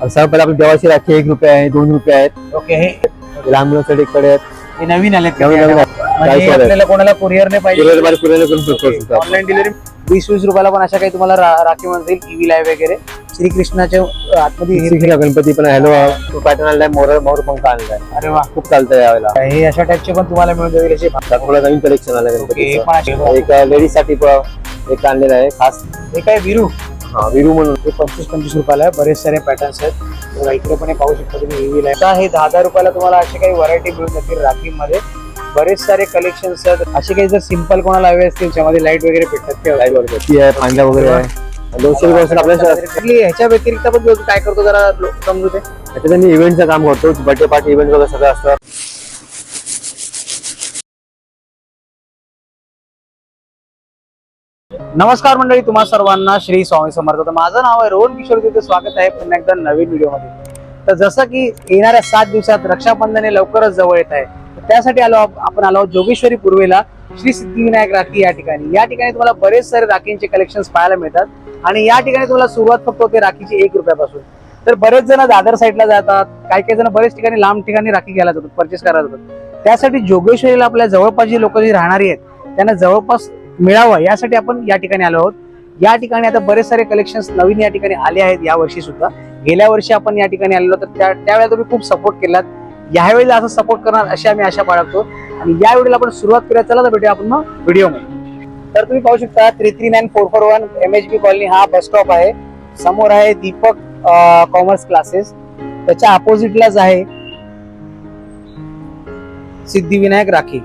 पहिला आपली देवाची राखी एक रुपये आहे दोन रुपये आहेत ओके हे लहान मुलांसाठी कडे आहेत। हे नवीन आलेत. नवीन नवीन आहेत. म्हणजे चाळीस वाले. आपल्याला कोणाला कुरिअरने पाहिजे? कुरिअर कुरिअर करून करू शकतो आपण. ऑनलाईन डिलिव्हरी वीस वीस रुपयाला पण अशा काही तुम्हाला रा- राखी मिळतील ईव्ही लाईव्ह वगैरे. श्रीकृष्णाच्या आतमध्ये हे- श्रीकृष्ण गणपती पण हॅलो पॅटर्न आणलाय मोर मोर पंख आणलाय. अरे वा. खूप चालतंय यावेळेला. हे अशा टाईपचे पण तुम्हाला मिळून जाईल असे थोडं नवीन कलेक्शन आलं ओके हे गणपतीचं. पण असे एक लेडीजसाठी प- एक आणलेलं आहे खास. हे काय विरू? हा विरू म्हणून. हे पंचवीस पंचवीस रुपयाला आहे. बरेच सारे पॅटर्न्स आहेत. बघा, इकडे पण हे पाहू शकता तुम्ही लाईव्ह आता हे दहा दहा रुपयाला तुम्हाला असे काही व्हरायटी मिळून जातील राखीमध्ये. बरेच सारे कलेक्शन्स आहेत. असे काही जर सिंपल कोणाला हवे असतील त्याच्यामध्ये लाइट वगैरे भेटतात ते. लाइट वगैरे ती आहे पांढरा वगैरे आहे. आणि दोनशे रुपये आपल्या ह्याच्या व्यतिरिक्त पण काय करतो जरा समजू दे. त्याच्यात मी इव्हेंटचं काम करतो. बर्थडे पार्टी इव्हेंट वगैरे सगळं असतं. नमस्कार मंडळी तुम्हा सर्वांना श्री स्वामी समर्थ. तर माझं नाव आहे रोहन किशोर तिथे स्वागत आहे पुन्हा एकदा नवीन व्हिडिओमध्ये. तर जसं की येणाऱ्या सात दिवसात रक्षाबंधन हे लवकरच जवळ येत आहे. तर त्यासाठी आलो आपण आलो जोगेश्वरी पूर्वेला श्री सिद्धिविनायक राखी या ठिकाणी. या ठिकाणी तुम्हाला बरेच सारे राखींचे कलेक्शन पाहायला मिळतात. आणि या ठिकाणी तुम्हाला सुरुवात फक्त होते राखीची एक रुपयापासून. तर बरेच जण दादर साईडला जातात. काही काही जण बरेच ठिकाणी लांब ठिकाणी राखी घ्यायला जातात परचेस करायला जातात. त्यासाठी जोगेश्वरीला आपल्या जवळपास जी लोक जी राहणारी आहेत त्यांना जवळपास मिळावं यासाठी आपण या ठिकाणी आलो आहोत. या ठिकाणी आता बरेच सारे कलेक्शन नवीन या ठिकाणी आले आहेत या वर्षी सुद्धा. गेल्या वर्षी आपण या ठिकाणी आलेलो तर त्या त्यावेळेला तुम्ही खूप सपोर्ट केलात. यावेळेला असं सपोर्ट करणार अशी आम्ही आशा बाळगतो. आणि या व्हिडिओला आपण सुरुवात करूया. चला तर भेटूया आपण मग व्हिडिओमध्ये तर तुम्ही पाहू शकता three three nine four four one M H B colony हा बस स्टॉप आहे. समोर आहे दीपक कॉमर्स क्लासेस त्याच्या अपोजिटलाच आहे सिद्धिविनायक राखी.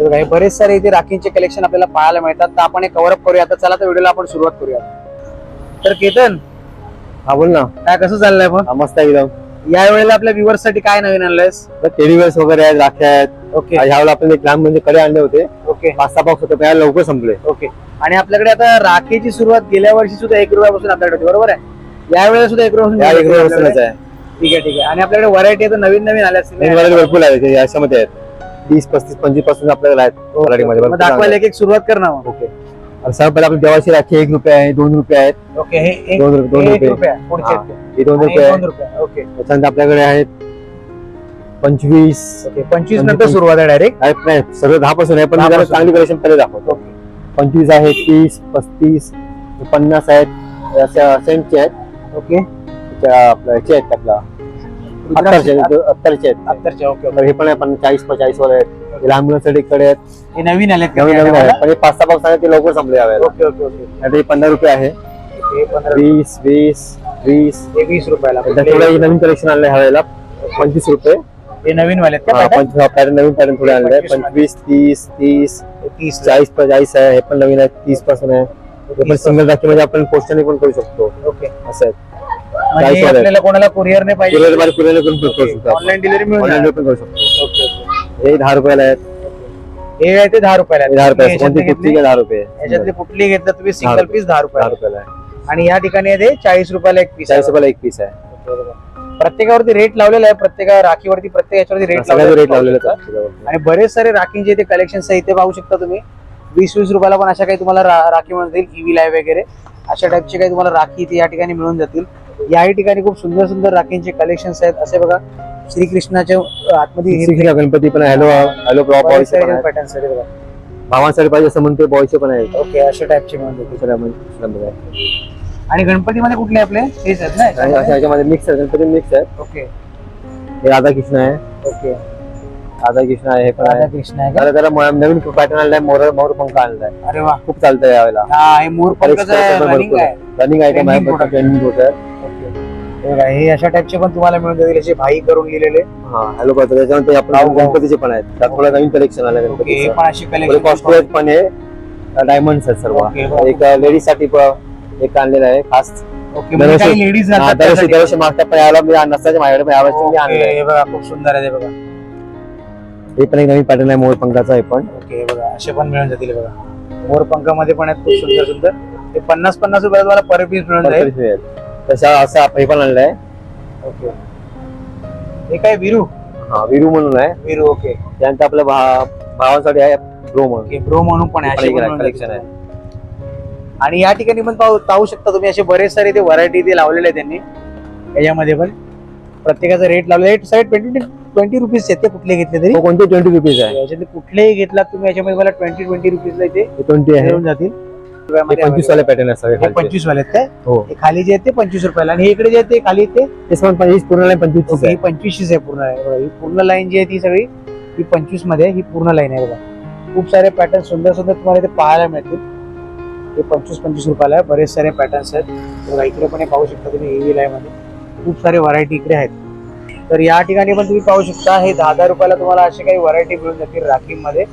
हे बरेच सारे इथे राखींचे कलेक्शन आपल्याला पाहायला मिळतात. तर आपण हे कव्हर अप करूया आता चला तर व्हिडिओला आपण सुरुवात करूया तर केतन हा बोल ना. काय कसं चाललंय पण हा मस्त आहे एकदम. या वेळेला आपल्या व्ह्युअर्ससाठी काय नवीन आणलंयस? टेडी वेअर्स वगैरे आहेत राख्या आहेत. ओके. ह्यावेळेला आपण एक लहान म्हणजे कडे आणले होते. ओके. पाच सहा बॉक्स होते पण यावेळेला लवकर संपले. ओके. आणि आपल्याकडे आता राखीची सुरुवात गेल्या वर्षी सुद्धा एक रुपयापासून आपल्याकडे होती बरोबर आहे? या वेळेला सुद्धा एक रुपयापासून या एक आपल्याकडे. आहे. ठीक आहे ठीक आहे. आणि आपल्याकडे व्हरायटी आता नवीन नवीन आल्या असतील नवीन variety भरपूर आहे ते याच्यामध्ये आहेत. तीस पस्तीस पंचवीसपासून आपल्याला आहेत दाखवायला एक एक सुरुवात कर ना मग. ओके. सर्व पहिला आपली देवाची राखी एक रुपये आहे दोन रुपये आहेत. हे दोन रुपये दोन हे रुपये. आहे दोन रुपये ओके. त्याच्यानंतर आपल्याकडे आहेत पंचवीस. पंचवीस नंतर पंचवीस. सुरुवात आहे डायरेक्ट नाही सगळं दहा पासून आहे पण मी जरा 10 चांगली कलेक्शन पहिले दाखवतो. पंचवीस आहे तीस पस्तीस पन्नास आहेत अशा सेंटचे आहेत. ओके. आपल्या ह्याचे आहेत आपला अत्तरचे आहेत, अत्तरचे आहेत. अत्तरचे ओके तर हे पण आहे पण चाळीस चाळीस वाले आहेत. लहान मुलांसाठी कडे आहेत. हे नवीन आलेत का? नवीन नवीन आहेत पण हे पाच सहा बॉक्स आहेत ते लवकर संपले यावेळेला. ओके ओके पंधरा रुपये आहे. हे पंधरा वीस वीस वीस. हे वीस रुपयाला. एकदा थोडं हे नवीन कलेक्शन आणलं ह्या वेळेला पंचवीस रुपये. हे नवीन वाले आहेत का हा, pattern? पंचवीस पॅटर्न नवीन पॅटर्न थोडे आणले पंचवीस पंचवीस तीस तीस हे तीस चाळीस चाळीस आहे. हे पण नवीन आहे. तीसपासून आहे. हे पण सिंगल राखी म्हणजे आपण पोस्टने पण करू शकतो. ओके. असं आहे. म्हणजे. आपल्याला कोणाला कुरिअरने पाहिजे? कुरिअर करून करू शकतो ऑनलाईन डिलिव्हरी मिळून ऑनलाईन जाणार. पण करू शकतो. ओके ओके हे दहा रुपयाला आहेत. हे आहे ते दहा रुपयाला हे आहे. दहा रुपये तुम्ही कोणती याच्यातले कुठली घेतली- का दहा रुपये? याच्यातले कुठली घेतलं तुम्ही सिंगल रुपये. पीस दहा दहा रुपयाला रुपयाला आहे. आणि या ठिकाणी आहे ते चाळीस रुपयाला एक पीस चाळीस रुपयाला एक पीस आहे. प्रत्येकावरती रेट लावलेला आहे. प्रत्येक राखीवरती प्रत्येक याच्यावरती रेट सगळ्याचे रेट लावलेले आहे. आणि बरेच सारे राखींचे इथे कलेक्शन इथे पाहू शकता तुम्ही. वीस वीस रुपयाला पण अशा काही तुम्हाला रा- राखी जाईल ईव्ही लाय वगैरे. अशा टाईपचे काही तुम्हाला राखी इथे या ठिकाणी मिळून जातील. याही ठिकाणी खूप सुंदर सुंदर राखींचे कलेक्शन आहेत. असे बघा श्रीकृष्णाच्या आतमध्ये गणपती पण हॅलो हॅलो आहेत पॅटर्न्स आहेत बघा. भावांसाठी पाहिजे असं म्हणते बॉयचे पण आहेत ओके अशा टाईपचे आहे. आणि गणपतीमध्ये कुठले आपले? हेच आहेत आणि ना अशा ह्याच्यामध्ये मिक्स आहे गणपती मिक्स आहे ओके. हे राधाकृष्ण आहे. ओके. राधाकृष्ण आहे हे पण आहे. राधाकृष्ण आहे का? त्याला नवीन पॅटर्न आणलाय मोर मोर पंख आणलाय. अरे वा. खूप चालतंय यावेळेला. मोर पंकज रनिंग आहे. रनिंग आयटम आहे Trending product. ट्रेंडिंग होत आहे. हे अशा टाईपचे पण तुम्हाला मिळून जातील असे भाई करून लिहिलेले. हा हॅलो करतो त्याच्यानंतर आपण. गणपतीचे पण आहेत. त्यात थोडं नवीन कलेक्शन आलं ओके हे गणपतीचं. पण अशी कलेक्शन आहेत पण हे डायमंड्स आहेत सर्व. एक लेडीजसाठी एक आणलेलं आहे खास. म्हणजे लेडीज दरवर्षी मागच्या पण याला मी नसल्याच्या माझ्याकडे पण मी आणलंय. हे बघा खूप सुंदर आहे ते बघा. हे पण एक नवीन पॅटर्न आहे मोर पंखाचा आहे पण. ओके बघा असे पण मिळून जातील बघा. मोर पंखामध्ये पण आहेत खूप सुंदर सुंदर. ते पन्नास पन्नास रुपयाला तुम्हाला पर पीस मिळून जाईल. तशा असं हे पण आणलंय. ओके. हे काय विरू? हा विरू म्हणून आहे. विरू ओके. त्यानंतर आपल्या भा- भावांसाठी आहे ब्रो म्हणून. ब्रो म्हणून पण आहे पण कलेक्शन जातील. आहे. आणि या ठिकाणी पण पाहू पाहू शकता तुम्ही असे बरेच सारे ते व्हरायटी ते लावलेले आहे त्यांनी. याच्यामध्ये पण. प्रत्येकाचा रेट लावला rate side twenty twenty rupees आहेत ते कुठले घेतले तरी? तो कोणते ट्वेंटी रुपीज आहे? याच्यातले कुठलेही घेतला तुम्ही याच्यामध्ये मला ट्वेंटी ट्वेंटी रुपीजला इथे हे ट्वेंटी आहे. मिळून जातील पंचवीस वाले पॅटर्न हे खालचे. पंचवीस वाले आहेत काय? हो. हे खाली जे आहेत ते पंचवीस रुपयाला. आणि हे इकडे जे आहेत ते खाली ते ते पण पंचवीस पूर्ण लाईन पंचवीस ओके, ही पंचवीसशेच आहे पूर्ण ही पूर्ण लाईन जी आहे ती सगळी ही पंचवीसमध्ये आहे, ही पूर्ण लाईन आहे बघा. खूप सारे पॅटर्न सुंदर सुंदर तुम्हाला इथे पाहायला मिळतील. हे पंचवीस पंचवीस रुपयाला आहे. बरेच सारे पॅटर्न्स आहेत. बघा इकडे पण हे पाहू शकता तुम्ही हेवी लाईन मध्ये. खूप सारे व्हरायटी इकडे आहेत. तर या ठिकाणी पण तुम्ही पाहू शकता हे दहा दहा रुपयाला तुम्हाला असे काही व्हरायटी मिळून जातील राखीमध्ये.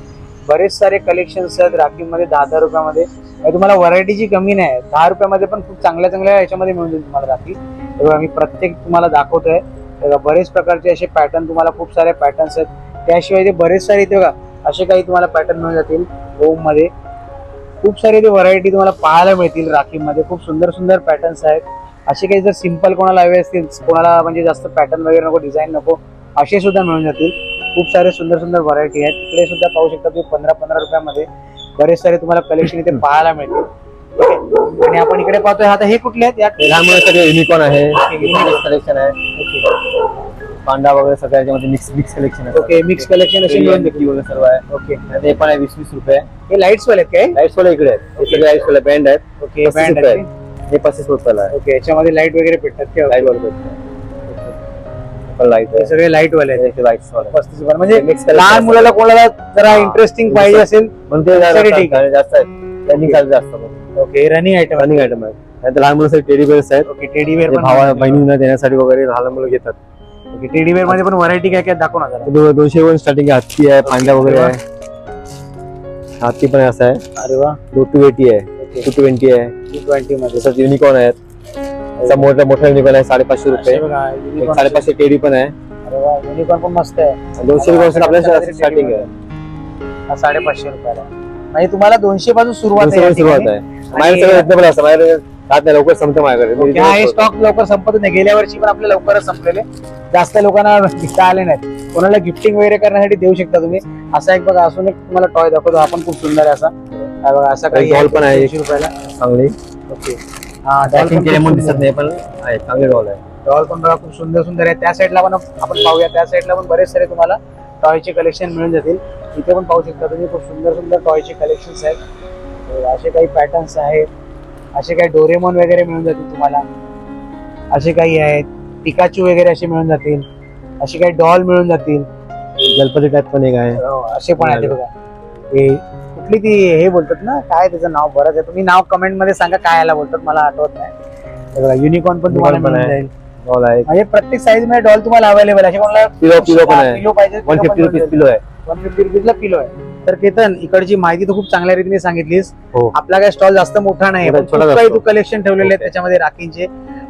बरेच सारे कलेक्शन्स आहेत राखीमध्ये दहा दहा रुपयामध्ये. तुम्हाला व्हरायटीची कमी नाही दहा रुपयामध्ये पण खूप चांगल्या चांगल्या याच्यामध्ये मिळून जाईल तुम्हाला राखी. आम्ही मी प्रत्येक तुम्हाला दाखवतोय. बरेच प्रकारचे असे पॅटर्न तुम्हाला खूप सारे पॅटर्न्स आहेत. त्याशिवाय ते बरेच सारे इथे बघा असे काही तुम्हाला पॅटर्न मिळून जातील. होममध्ये खूप सारे ते व्हरायटी तुम्हाला पाहायला मिळतील राखीमध्ये. खूप सुंदर सुंदर पॅटर्न्स आहेत. असे काही जर सिंपल कोणाला हवे असतील कोणाला म्हणजे जास्त पॅटर्न वगैरे नको डिझाईन नको असे सुद्धा मिळून जातील. खूप सारे सुंदर सुंदर व्हरायटी आहेत. तिकडे सुद्धा पाहू शकता तुम्ही पंधरा पंधरा रुपयामध्ये. बरेच सारे तुम्हाला कलेक्शन इथे पाहायला मिळतील. आहे? आणि आपण इकडे पाहतोय आता हे कुठले आहेत? या लहान मुलांसाठी युनिकॉर्न आहे. कलेक्शन आहे. पांडा वगैरे सगळ्या याच्यामध्ये मिक्स मिक्स कलेक्शन आहे ओके मिक्स कलेक्शन असे मिळून जातील वगैरे सर्व आहे. ओके ते पण आहे वीस वीस रुपये. हे लाईट्स वाले आहेत काय लाईट्स वाले इकडे आहेत. हे सगळे लाईट्स वाले बँड आहेत. ओके बँड आहे आहेत. हे पस्तीस रुपयाला आहे. ओके याच्यामध्ये लाइट वगैरे भेटतात लाइट वाले पण लाइट हे सगळे लाइट वाले आहेत वाले पस्तीस रुपये म्हणजे लहान असतं. मुलाला कोणाला जरा इंटरेस्टिंग पाहिजे असेल पण ते सगळे ठीक जास्त जास्त आहेत. रनिंग जास्त okay running item running item आहे लहान मुलांसाठी टेडी बेअर्स आहेत. ओके टेडी वेअर ते भावा बहिणींना देण्यासाठी वगैरे लहान मुलं घेतात. टेडी वेअरमध्ये पण व्हरायटी काय काय दाखव ना जरा. ते दो- दोनशे वन स्टार्टिंग हत्ती आहे पांड्या वगैरे आहे. हत्ती पण असं आहे. अरे वा. टू एटी आहे. टू ट्वेंटी आहे. टी ट्वेंटी मध्ये. तसंच युनिकॉर्न आहेत. त्याचा मोठा युनिकॉर्न आहे साडेपाचशे रुपये. एक. साडेपाचशे टेडी पण आहे. युनिकॉर्न पण मस्त आहे. दोनशे रुपये आपल्या स्टार्टिंग आहे. हा साडेपाचशे रुपयाला म्हणजे तुम्हाला दोनशे पासून सुरुवात सुरुवात. आहे. माझ्याकडे सगळं रिजनेबल असतं. राहत नाही लवकर संपतं माझ्याकडे हा स्टॉक लवकर. संपत नाही. गेल्या वर्षी पण आपले लवकरच संपलेले. जास्त लोकांना घेता आले नाहीत. कोणाला गिफ्टिंग वगैरे करण्यासाठी देऊ शकता तुम्ही. असा एक बघा असून एक तुम्हाला टॉय दाखवतो. हा पण खूप सुंदर आहे असा. बघा असा काही doll पण आहे. 200 रुपयाला. चांगली. ओके. हा पॅकिंग केले म्हणून दिसत नाही पण आहे चांगले डॉल आहे. डॉल पण बघा खूप सुंदर सुंदर आहे. त्या साईडला पण आपण पाहूया. त्या साईडला पण बरेच सारे तुम्हाला टॉयचे कलेक्शन मिळून जातील. इथे पण पाहू शकता तुम्ही खूप सुंदर सुंदर टॉयचे कलेक्शन्स आहेत. असे काही पॅटर्न्स आहेत. असे काही डोरेमॉन वगैरे मिळून जातील तुम्हाला. असे काही आहेत. पिकाचू वगैरे असे मिळून जातील. असे काही डॉल मिळून जातील. गणपती टाईप पण एक आहे. हो, असे पण आहेत हे बघा. हे कुठली ती हे बोलतात ना काय त्याचं नाव? बरंच आहे तुम्ही नाव कमेंटमध्ये सांगा काय याला बोलतात मला आठवत नाही. बघा युनिकॉर्न पण तुम्हाला मिळून आहे. जाईल. डॉल आहे. म्हणजे प्रत्येक साईजमध्ये डॉल तुम्हाला अवेलेबल आहे. असे कोणाला पिलो पिलो पण आहे. पिलो पाहिजे वन फिफ्टी रुपीज पिलो आहे. वन फिफ्टी रुपीजला किलो आहे. तर केतन इकडची माहिती तू खूप चांगल्या रीतीने सांगितलीस. हो. आपला काय स्टॉल जास्त मोठा नाही. तू कलेक्शन ठेवलेले Okay. त्याच्यामध्ये राखींचे.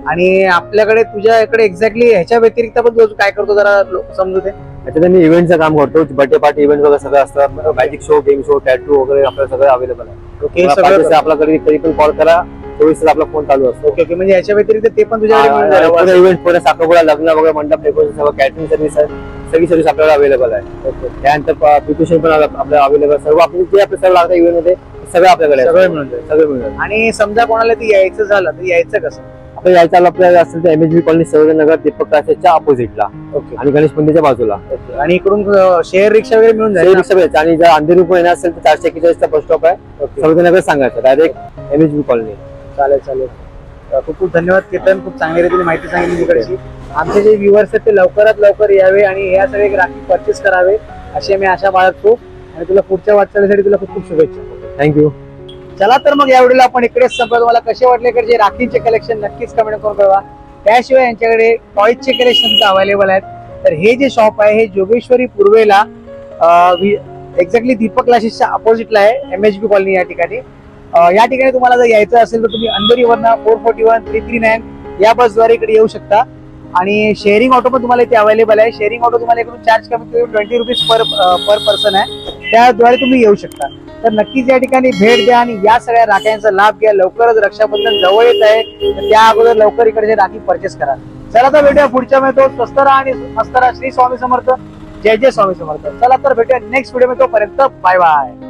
आणि आपल्याकडे तुझ्याकडे एक्झॅक्टली ह्याच्या व्यतिरिक्त पण तू काय करतो जरा समजू दे त्याच्यात मी इव्हेंटचं काम करतो बर्थडे पार्टी इव्हेंट वगैरे सगळं असतं magic show game show tattoo वगैरे आपलं सगळं अवेलेबल आहे ओके सगळं. आपला कधी कधी पण कॉल करा चोवीस आपला फोन चालू असतो ओके ओके म्हणजे याच्या व्यतिरिक्त ते पण. पुढे इव्हेंट पुढे साखरपुडा लग्न वगैरे मंडप डेकोरेशन सगळं कॅटरिंग सर्व्हिस आहे सगळी सर्व्हिस आपल्याला अवेलेबल आहे त्यानंतर प्रिपरेशन पण आपल्या अवेलेबल सर्व आपण जे आपलं सर्व लागतं इव्हेंटमध्ये सगळं आपल्याकडे. सगळं मिळून. सगळं मिळून. आणि समजा कोणाला ते यायचं झालं तर यायचं कसं आपलं यायचं आपल्याला असेल तर एमएचबी कॉलनी नगर दीपक कासेच्या अपोजिटला ओके आणि गणेश मंदिरच्या बाजूला. आणि इकडून शेअर रिक्षा वगैरे मिळून जाईल? रिक्षा मिळते आणि जर अंधेरी येणार असेल तर चारशे एक्केचाळीसचा बस स्टॉप आहे. ओके नगर सांगायचं. डायरेक्ट एमएचबी कॉलनी चालेल चालेल. खूप खूप धन्यवाद केतन. खूप चांगल्या रीतीने माहिती सांगितली तिकडची. आमचे जे व्ह्युअर्स आहेत ते लवकरात लवकर यावे आणि या सगळे राखी परचेस करावे अशी मी आशा बाळगतो. आणि तुला पुढच्या वाटचालीसाठी तुला खूप खूप शुभेच्छा. थँक्यू चला तर मग यावेळेला आपण इकडेच संपलो तुम्हाला कसे वाटले इकडे राखींचे कलेक्शन नक्कीच कमेंट करून कळवा. त्याशिवाय यांच्याकडे टॉयचे कलेक्शन सुद्धा अवेलेबल आहेत. तर हे जे शॉप आहे हे जोगेश्वरी पूर्वेला एक्झॅक्टली दीपक क्लासेसच्या अपोजिटला आहे एम एच बी कॉलनी या ठिकाणी. या ठिकाणी तुम्हाला जर यायचं असेल तर तुम्ही अंधेरीवरनं four forty one three three nine या बसद्वारे इकडे येऊ शकता. आणि शेअरिंग ऑटो पण तुम्हाला इथे अवेलेबल आहे. शेअरिंग ऑटो तुम्हाला इकडून चार्ज कमी कमी twenty rupees per per person आहे. त्याद्वारे तुम्ही येऊ शकता. तर नक्कीच या ठिकाणी भेट द्या आणि या सगळ्या राख्यांचा लाभ घ्या. लवकरच रक्षाबंधन जवळ येत आहे. तर त्या अगोदर लवकर इकडचे राखी परचेस करा. चला तर भेटूया पुढच्या मिळतो स्वस्त राहा आणि मस्त राहा. श्री स्वामी समर्थ. जय जय स्वामी समर्थ. चला तर भेटूया नेक्स्ट व्हिडिओ में तोपर्यंत बाय बाय